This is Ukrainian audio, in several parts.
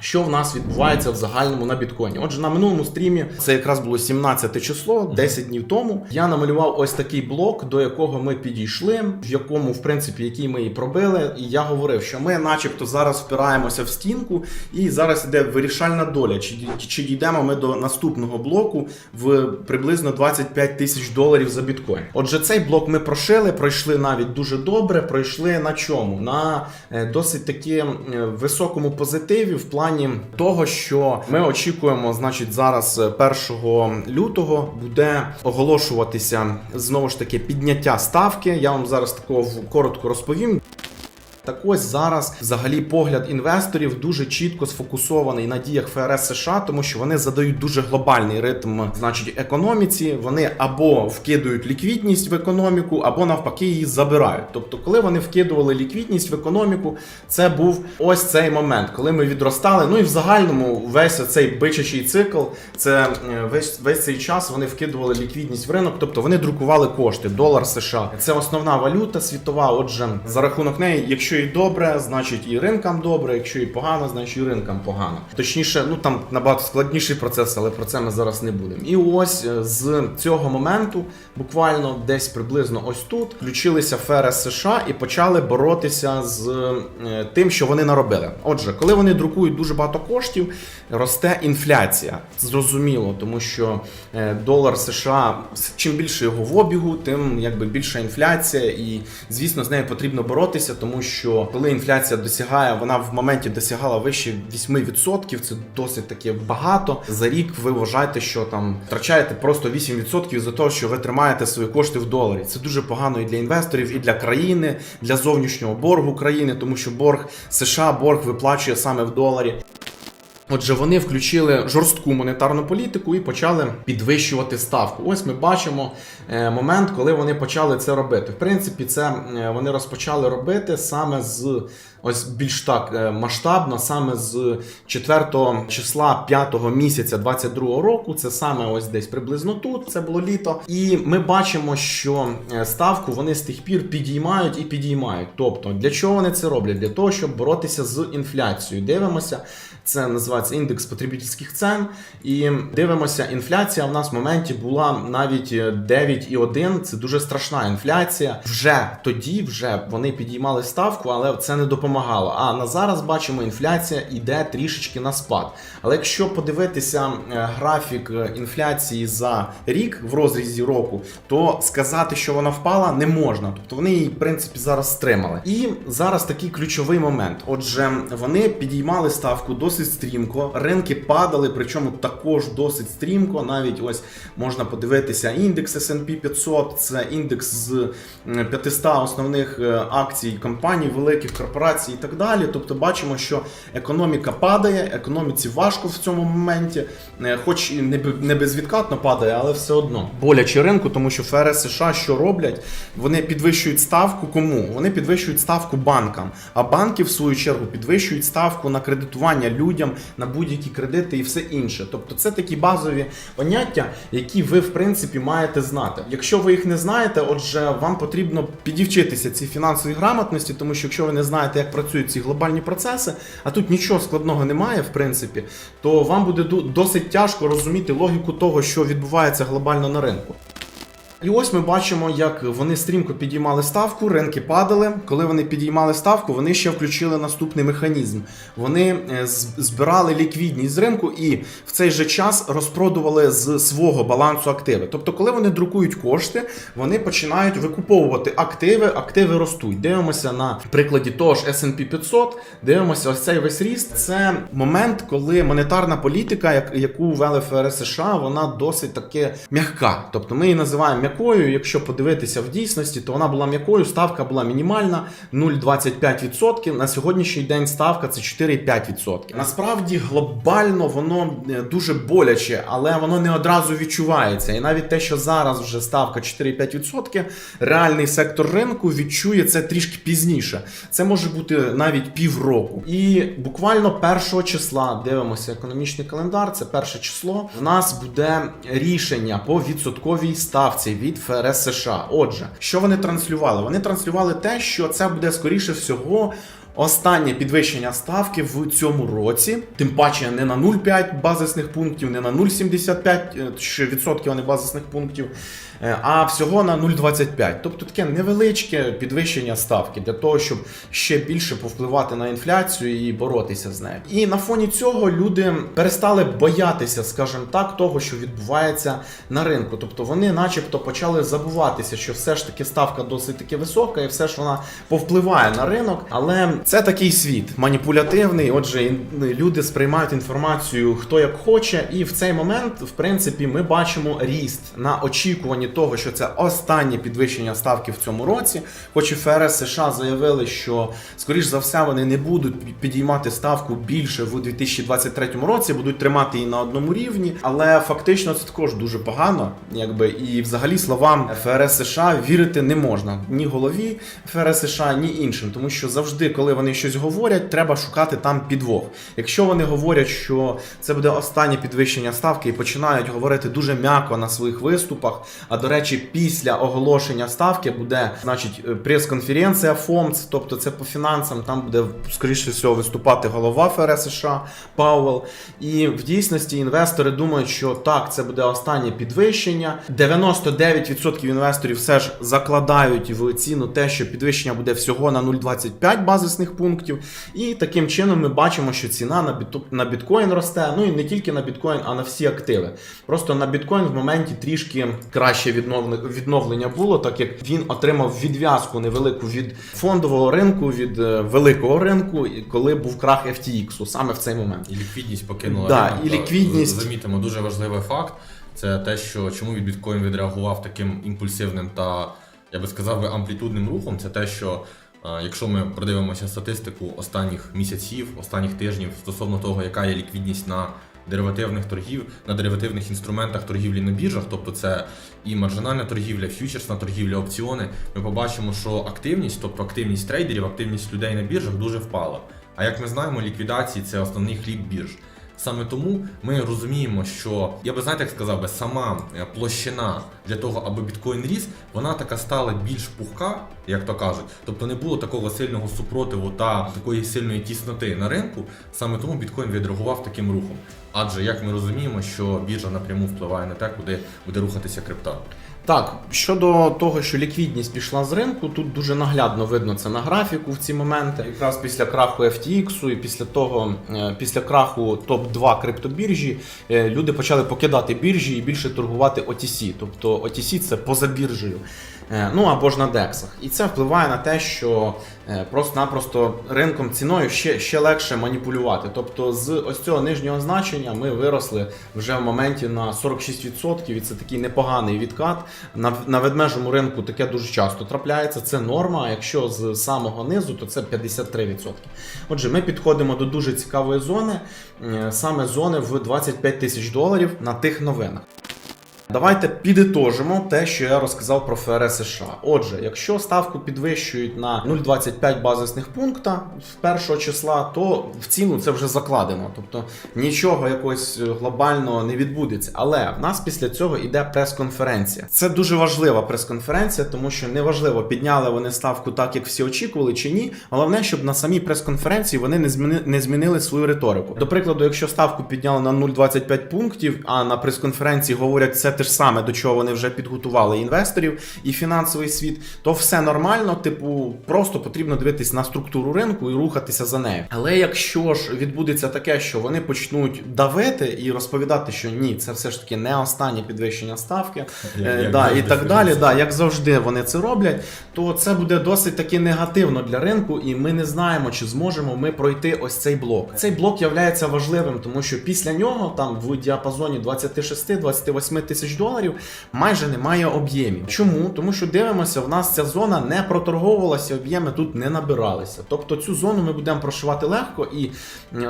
Що в нас відбувається в загальному на біткоїні? Отже, на минулому стрімі це якраз було 17 число, 10 днів тому. Я намалював ось такий блок, до якого ми підійшли, в якому, в принципі, який ми і пробили. І я говорив, що ми, начебто, зараз впираємося в стінку, і зараз іде вирішальна доля. Чи, чи дійдемо ми до наступного блоку в приблизно 25 тисяч доларів за біткоін? Отже, цей блок ми прошили, пройшли навіть дуже добре. Пройшли на чому? На е, досить таки е, високому позитиві в плані того, що ми очікуємо, значить, зараз е, 1 лютого буде оголошуватися знову ж таки підняття ставки. Я вам зараз такого коротко розповім. Так ось зараз взагалі погляд інвесторів дуже чітко сфокусований на діях ФРС США, тому що вони задають дуже глобальний ритм, значить, економіці. Вони або вкидують ліквідність в економіку, або навпаки її забирають. Тобто, коли вони вкидували ліквідність в економіку, це був ось цей момент, коли ми відростали. Ну і в загальному весь цей бичачий цикл, це е, весь весь цей час вони вкидували ліквідність в ринок, тобто вони друкували кошти. Долар США це основна валюта світова. Отже, за рахунок неї, якщо і добре, значить і ринкам добре. Якщо і погано, значить і ринкам погано. Точніше, ну там набагато складніший процес, але про це ми зараз не будемо. І ось е, з цього моменту, буквально десь приблизно ось тут, включилися ФРС США і почали боротися з е, тим, що вони наробили. Отже, коли вони друкують дуже багато коштів, росте інфляція. Зрозуміло, тому що е, долар США чим більше його в обігу, тим якби більша інфляція, і звісно, з нею потрібно боротися, тому що коли інфляція досягає, вона в моменті досягала вище 8%, це досить таке багато. За рік ви вважаєте, що там втрачаєте просто 8% за того, що ви тримаєте свої кошти в доларі. Це дуже погано і для інвесторів, і для країни, для зовнішнього боргу країни, тому що борг США борг виплачує саме в доларі. Отже, вони включили жорстку монетарну політику і почали підвищувати ставку. Ось ми бачимо е, момент, коли вони почали це робити. В принципі, це е, вони розпочали робити саме з ось більш так е, масштабно, саме з 4 числа 5 місяця 22 року. Це саме ось десь приблизно тут. Це було літо. І ми бачимо, що ставку вони з тих пір підіймають і підіймають. Тобто, для чого вони це роблять? Для того, щоб боротися з інфляцією. Дивимося. Це називається індекс потребительських цен. І дивимося, інфляція в нас в моменті була навіть 9,1. Це дуже страшна інфляція. Вже тоді вже вони підіймали ставку, але це не допомагало. А на зараз бачимо, інфляція йде трішечки на спад. Але якщо подивитися е, графік е, інфляції за рік в розрізі року, то сказати, що вона впала, не можна. Тобто вони її, в принципі, зараз стримали. І зараз такий ключовий момент. Отже, вони підіймали ставку досить стрімко, ринки падали, причому також досить стрімко. Навіть ось можна подивитися індекс S&P 500, це індекс з 500 основних е, акцій компаній, великих корпорацій і так далі. Тобто бачимо, що економіка падає, економіці важко в цьому моменті, е, хоч і не безвідкатно падає, але все одно боляче ринку, тому що ФРС США що роблять? Вони підвищують ставку кому? Вони підвищують ставку банкам, а банки в свою чергу підвищують ставку на кредитування людям на будь-які кредити і все інше. Тобто це такі базові поняття, які ви в принципі маєте знати. Якщо ви їх не знаєте, отже, вам потрібно підівчитися цій фінансовій грамотності, тому що якщо ви не знаєте, як працюють ці глобальні процеси, а тут нічого складного немає, в принципі, то вам буде досить тяжко розуміти логіку того, що відбувається глобально на ринку. І ось ми бачимо, як вони стрімко підіймали ставку, ринки падали. Коли вони підіймали ставку, вони ще включили наступний механізм. Вони е, збирали ліквідність з ринку і в цей же час розпродували з свого балансу активи. Тобто, коли вони друкують кошти, вони починають викуповувати активи, активи ростуть. Дивимося на прикладі того ж S&P 500, дивимося ось цей весь ріст. Це момент, коли монетарна політика, як- яку ввели ФРС США, вона досить таки м'яка. Тобто ми її називаємо м'якою. Якщо подивитися в дійсності, то вона була м'якою, ставка була мінімальна 0,25%. На сьогоднішній день ставка це 4,5%. Насправді глобально воно е, дуже боляче, але воно не одразу відчувається. І навіть те, що зараз вже ставка 4,5%, реальний сектор ринку відчує це трішки пізніше. Це може бути навіть півроку. І буквально 1 числа дивимося економічний календар. Це перше число. В нас буде рішення по відсотковій ставці від ФРС США. Отже, що вони транслювали? Вони транслювали те, що це буде скоріше всього останнє підвищення ставки в цьому році, тим паче не на 0,5 базисних пунктів, не на 0,75% відсотків, а не базисних пунктів, е, а всього на 0,25. Тобто таке невеличке підвищення ставки для того, щоб ще більше повпливати на інфляцію і боротися з нею. І на фоні цього люди перестали боятися, скажімо так, того, що відбувається на ринку. Тобто вони, начебто, почали забуватися, що все ж таки ставка досить таки висока, і все ж вона повпливає на ринок. Але це такий світ маніпулятивний. Отже, люди сприймають інформацію хто як хоче, і в цей момент, в принципі, ми бачимо ріст на очікуванні того, що це останнє підвищення ставки в цьому році. Хоч і ФРС США заявили, що скоріш за все вони не будуть підіймати ставку більше в 2023 році, будуть тримати її на одному рівні. Але фактично це також дуже погано, якби і взагалі словам ФРС США вірити не можна ні голові ФРС США, ні іншим, тому що завжди, коли вони щось говорять, треба шукати там підвох. Якщо вони говорять, що це буде останнє підвищення ставки і починають говорити дуже м'яко на своїх виступах. А до речі, після оголошення ставки буде, значить, е, прес-конференція ФОМЦ, тобто це по фінансам, там буде скоріше всього виступати голова ФРС США Пауел. І в дійсності інвестори думають, що так, це буде останнє підвищення. 99% інвесторів все ж закладають в ціну те, що підвищення буде всього на 0,25 базисних пунктів. І таким чином ми бачимо, що ціна на біткоін росте. Ну і не тільки на біткоін, а на всі активи. Просто на біткоін в моменті трішки краще відновле- відновлення було, так як він отримав відв'язку невелику від фондового ринку, від е, великого ринку, коли був крах FTX, саме в цей момент. І ліквідність покинула Да, ринок. і ліквідність. Замітимо, дуже важливий факт. Це те, що чому від біткоін відреагував таким імпульсивним та, я би сказав, би, амплітудним рухом. Це те, що е, якщо ми продивимося статистику останніх місяців, останніх тижнів стосовно того, яка є ліквідність на деривативних торгів, на деривативних інструментах торгівлі на біржах, тобто це і маржинальна торгівля, фьючерсна торгівля, опціони, ми побачимо, що активність, тобто активність трейдерів, активність людей на біржах дуже впала. А як ми знаємо, ліквідації це основний хліб бірж. Саме тому ми розуміємо, що я би знаєте, як сказав би, сама е, площина для того, аби біткоін ріс, вона така стала більш пухка, як то кажуть. Тобто не було такого сильного супротиву та такої сильної тісноти на ринку. Саме тому біткоін відреагував таким рухом. Адже як ми розуміємо, що біржа напряму впливає на те, куди буде рухатися крипта. Так, щодо того, що ліквідність пішла з ринку, тут дуже наглядно видно це на графіку в ці моменти. Якраз після краху FTX і після того, е, після краху топ-2 криптобіржі, е, люди почали покидати біржі і більше торгувати OTC. Тобто OTC це поза біржею. Е, Ну або ж на дексах. І це впливає на те, що е, просто-напросто ринком ціною ще, ще легше маніпулювати. Тобто з ось цього нижнього значення ми виросли вже в моменті на 46%, і це такий непоганий відкат. На, на ведмежому ринку таке дуже часто трапляється. Це норма. А якщо з самого низу, то це 53%. Отже, ми підходимо до дуже цікавої зони, е, саме зони в 25 тисяч доларів на тих новинах. Давайте підітожимо те, що я розказав про ФРС США. Отже, якщо ставку підвищують на 0,25 базисних пункта з першого числа, то в ціну це вже закладено. Тобто нічого якогось глобального не відбудеться. Але в нас після цього йде прес-конференція. Це дуже важлива прес-конференція, тому що неважливо, підняли вони ставку так, як всі очікували, чи ні. Головне, щоб на самій прес-конференції вони не зміни не змінили свою риторику. До прикладу, якщо ставку підняли на 0,25 пунктів, а на прес-конференції говорять це те ж саме, до чого вони вже підготували інвесторів і фінансовий світ, то все нормально. Типу, просто потрібно дивитись на структуру ринку і рухатися за нею. Але якщо ж відбудеться таке, що вони почнуть давити і розповідати, що ні, це все ж таки не останнє підвищення ставки, Як- е, як да, і так далі, да, як завжди вони це роблять, то це буде досить таки негативно для ринку, і ми не знаємо, чи зможемо ми пройти ось цей блок. Цей блок є важливим, тому що після нього там в діапазоні 26-28 тисяч доларів майже немає об'ємів. Чому? Тому що дивимося, в нас ця зона не проторговувалася, об'єми тут не набиралися. Тобто цю зону ми будемо прошивати легко, і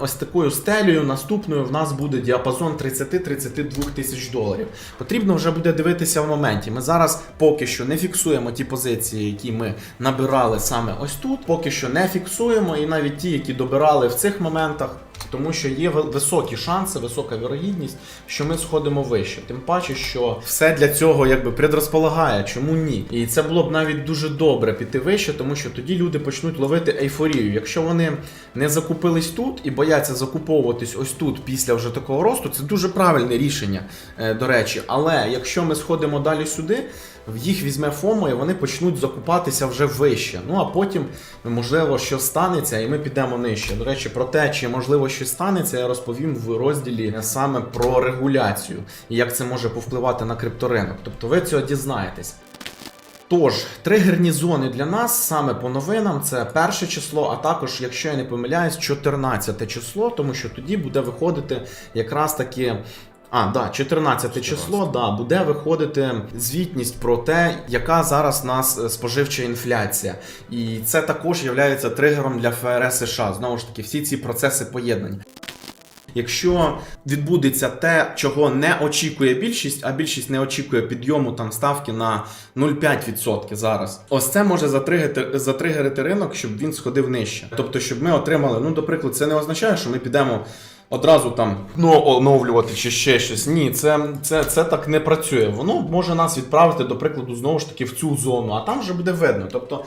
ось такою стелею наступною в нас буде діапазон 30-32 тисяч доларів. Потрібно вже буде дивитися в моменті. Ми зараз поки що не фіксуємо ті позиції, які ми набирали саме ось тут. Поки що не фіксуємо, і навіть ті, які добирали в цих моментах. Тому що є ви- високі шанси, висока вірогідність, що ми сходимо вище. Тим паче, що все для цього якби предрозполагає, чому ні? І це було б навіть дуже добре піти вище, тому що тоді люди почнуть ловити ейфорію. Якщо вони не закупились тут і бояться закуповуватись ось тут після вже такого росту, це дуже правильне рішення, е, до речі. Але якщо ми сходимо далі сюди, їх візьме ФОМО і вони почнуть закупатися вже вище. Ну а потім, можливо, що станеться, і ми підемо нижче. До речі, про те, чи можливо щось станеться, я розповім в розділі саме про регуляцію і як це може повпливати на крипторинок. Тобто ви цього дізнаєтесь. Тож, тригерні зони для нас саме по новинам це перше число, а також, якщо я не помиляюсь, 14 число, тому що тоді буде виходити якраз таки. А, да, 14 число, да, буде виходити звітність про те, яка зараз у нас е, споживча інфляція. І це також є тригером для ФРС США. Знову ж таки, всі ці процеси поєднані. Якщо відбудеться те, чого не очікує більшість, а більшість не очікує підйому там ставки на 0,5% зараз, ось це може затригерити, затригерити ринок, щоб він сходив нижче. Тобто, щоб ми отримали, ну, до прикладу, це не означає, що ми підемо. Одразу там ну, оновлювати чи ще щось. Ні, це, це, це так не працює. Воно може нас відправити, до прикладу, знову ж таки в цю зону, а там вже буде видно. Тобто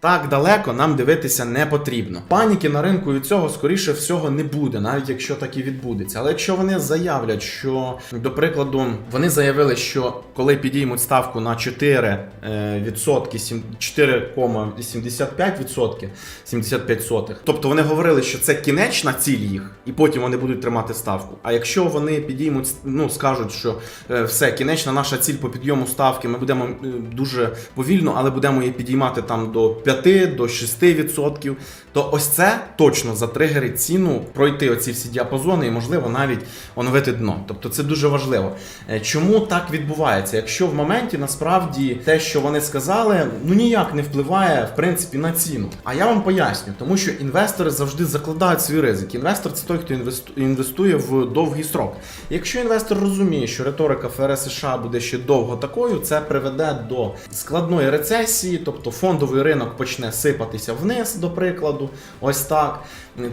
так далеко нам дивитися не потрібно. Паніки на ринку від цього, скоріше всього, не буде, навіть якщо так і відбудеться. Але якщо вони заявлять, що, до прикладу, вони заявили, що коли підіймуть ставку на 4 е, відсотки, сім- 4,75%, 75 сотих, тобто вони говорили, що це кінечна ціль їх, і потім вони будуть тримати ставку. А якщо вони підіймуть, ну скажуть, що е, все, кінечна наша ціль по підйому ставки, ми будемо е, дуже повільно, але будемо її підіймати там до 5, до 6%, то ось це точно затригерить ціну пройти оці всі діапазони і, можливо, навіть оновити дно. Тобто це дуже важливо. Е, Чому так відбувається? Якщо в моменті насправді те, що вони сказали, ну ніяк не впливає в принципі на ціну. А я вам поясню, тому що інвестори завжди закладають свій ризик. Інвестор це той, хто інвесту- інвестує в довгий строк. Якщо інвестор розуміє, що риторика ФРС США буде ще довго такою, це приведе до складної рецесії, тобто фондовий ринок почне сипатися вниз, до прикладу, ось так.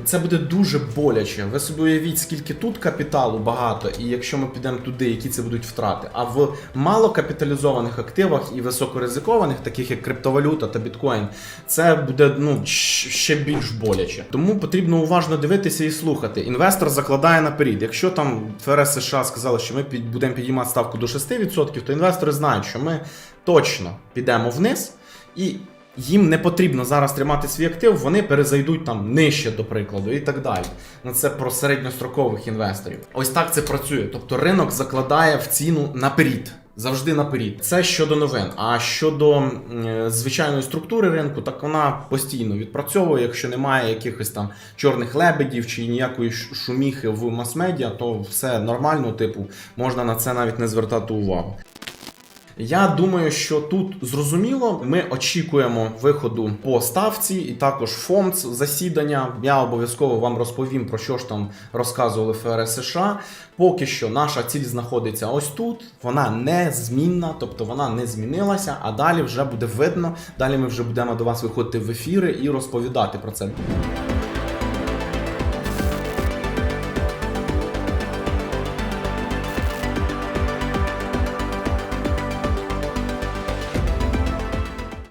Це буде дуже боляче. Ви собі уявіть, скільки тут капіталу багато, і якщо ми підемо туди, які це будуть втрати. А в малокапіталізованих активах і високоризикованих, таких як криптовалюта та біткоін, це буде ну ще більш боляче. Тому потрібно уважно дивитися і слухати. Інвестор закладає наперед. Якщо там ФРС США сказали, що ми будемо підіймати ставку до 6%, то інвестори знають, що ми точно підемо вниз і. Їм не потрібно зараз тримати свій актив, вони перезайдуть там нижче, до прикладу, і так далі. Ну це про середньострокових інвесторів. Ось так це працює. Тобто ринок закладає в ціну наперед. Завжди наперед. Це щодо новин. А щодо е, звичайної структури ринку, так вона постійно відпрацьовує. Якщо немає якихось там чорних лебедів чи ніякої шуміхи в мас-медіа, то все нормально, типу, можна на це навіть не звертати увагу. Я думаю, що тут зрозуміло. Ми очікуємо виходу по ставці, і також ФОМЦ засідання. Я обов'язково вам розповім про що ж там розказували ФРС США. Поки що наша ціль знаходиться ось тут. Вона не змінна, тобто вона не змінилася. А далі вже буде видно. Далі ми вже будемо до вас виходити в ефіри і розповідати про це.